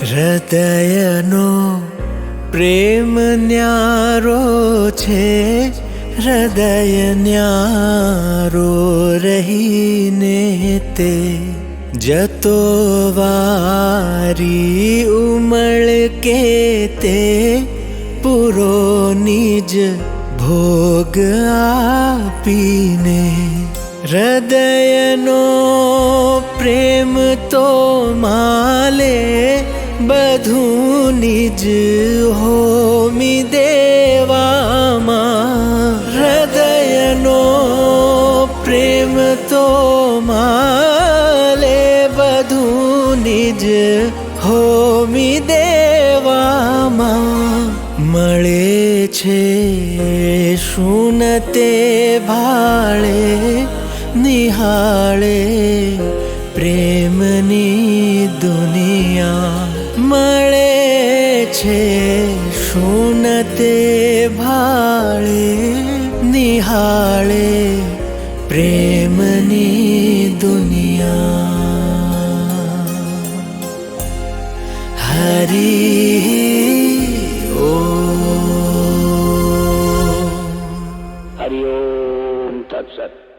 હૃદયનો પ્રેમ ન્યારો છે, હૃદય ન્યારો રહીને તે જતો વારી ઉમળ કે તે પૂરો નિજ ભોગ આપીને હૃદયનો પ્રેમ તો માલે બધું નિજ હોમી દેવામાં હૃદયનો પ્રેમ તો માલે બધું નિજ હોમી દેવામાં મળે છે શું તે ભાળે નિહાળે પ્રેમની গেছে শোনাতে ভাড়ে নিহাড়ে প্রেমনি দুনিয়া। হরি ও। হরি ওম তৎসৎ।